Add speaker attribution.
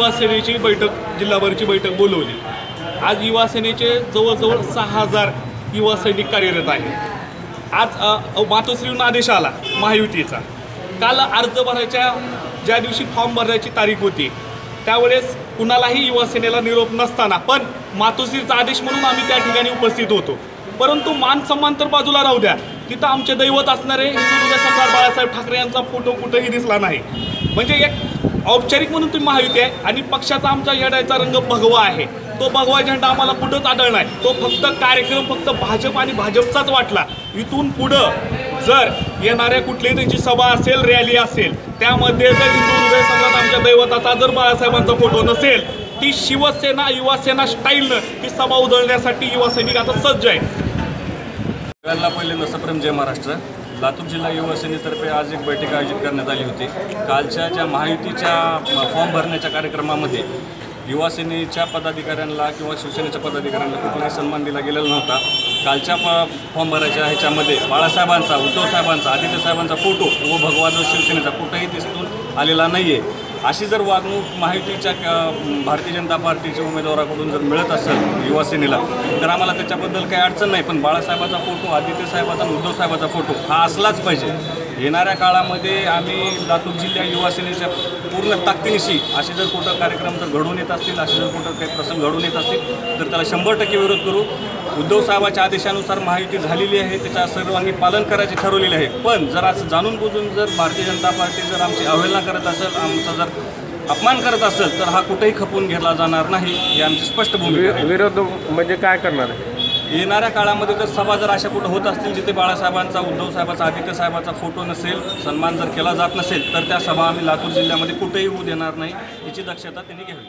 Speaker 1: युवा सेनेची बैठक जिल्हाभरची बैठक बोलवली. आज युवा सेनेचे जवळजवळ सहा हजार युवा सैनिक कार्यरत आहेत. आज मातोश्रीहून आदेश आला महायुतीचा. काल अर्ज भरायच्या ज्या दिवशी फॉर्म भरायची तारीख होती त्यावेळेस कुणालाही युवा सेनेला निरोप नसताना पण मातोश्रीचा आदेश म्हणून आम्ही त्या ठिकाणी उपस्थित होतो. परंतु मान सन्मान तर बाजूला राहू द्या. तिथं आमचे दैवत असणारे हिंदू सरदार बाळासाहेब ठाकरे यांचा फोटो कुठंही दिसला नाही. म्हणजे एक औपचारिक म्हणून तुम्ही महायुती आहे आणि पक्षाचा आमचा येड्याचा रंग भगवा आहे. तो भगवा झेंडा आम्हाला कुठंच आढळणार आहे तो फक्त कार्यक्रम फक्त भाजप आणि भाजपचाच वाटला. इथून पुढं जर येणाऱ्या कुठलीही त्यांची सभा असेल रॅली असेल त्यामध्ये जर हिंदू हृदय सम्राट आमच्या दैवताचा जर बाळासाहेबांचा फोटो नसेल ती शिवसेना युवासेना स्टाईलनं ती सभा उधळण्यासाठी युवा सैनिक आता सज्ज आहे
Speaker 2: सगळ्यांना पहिले नसप्रेम जय महाराष्ट्र. लातूर जिल्हा युवा सेनेतर्फे आज एक बैठक आयोजित करण्यात आली होती. कालच्या ज्या महायुतीच्या फॉर्म भरण्याच्या कार्यक्रमामध्ये युवासेनेच्या पदाधिकाऱ्यांना किंवा शिवसेनेच्या पदाधिकाऱ्यांना कुठलाही सन्मान दिला गेलेला नव्हता. कालच्या प फॉर्म भरायच्या ह्याच्यामध्ये बाळासाहेबांचा उद्धवसाहेबांचा आदित्यसाहेबांचा फोटो व भगवान शिवसेनेचा कुठंही दिसून आलेला नाही आहे अशी जर वागणूक महायुतीच्या भारतीय जनता पार्टीच्या उमेदवाराकडून जर मिळत असेल युवासेनेला तर आम्हाला त्याच्याबद्दल काही अडचण नाही. पण बाळासाहेबाचा फोटो आदित्य साहेबाचा आणि उद्धव साहेबाचा फोटो हा असलाच पाहिजे. येणाऱ्या काळामध्ये आम्ही लातूर जिल्ह्या युवासेनेच्या पूर्ण ताकदीनिशी असे जर कुठं कार्यक्रम जर घडून येत असतील असे जर कुठं काही प्रसंग घडून येत असतील तर त्याला शंभर टक्के विरोध करू. उद्धव साहेबाच्या आदेशानुसार महायुती झालेली आहे त्याच्या सर्वांगी पालन करायचे ठरवलेले आहे. पण जर असं जाणून बुजून जर भारतीय जनता पार्टी जर आमची अवहेलना करत असेल आमचा जर अपमान करत असेल तर हा कुठेही खपून घेतला जाणार नाही ही आमची स्पष्ट भूमिका आहे.
Speaker 3: विरोध म्हणजे काय करणार? आहे
Speaker 2: येणाऱ्या काळामध्ये जर सभा जर अशा कुठं होत असतील जिथे बाळासाहेबांचा उद्धव साहेबाचा आदित्य साहेबाचा फोटो नसेल सन्मान जर केला जात नसेल तर त्या सभा आम्ही लातूर जिल्ह्यामध्ये कुठेही होऊ देणार नाही याची दक्षता त्यांनी घ्यावी.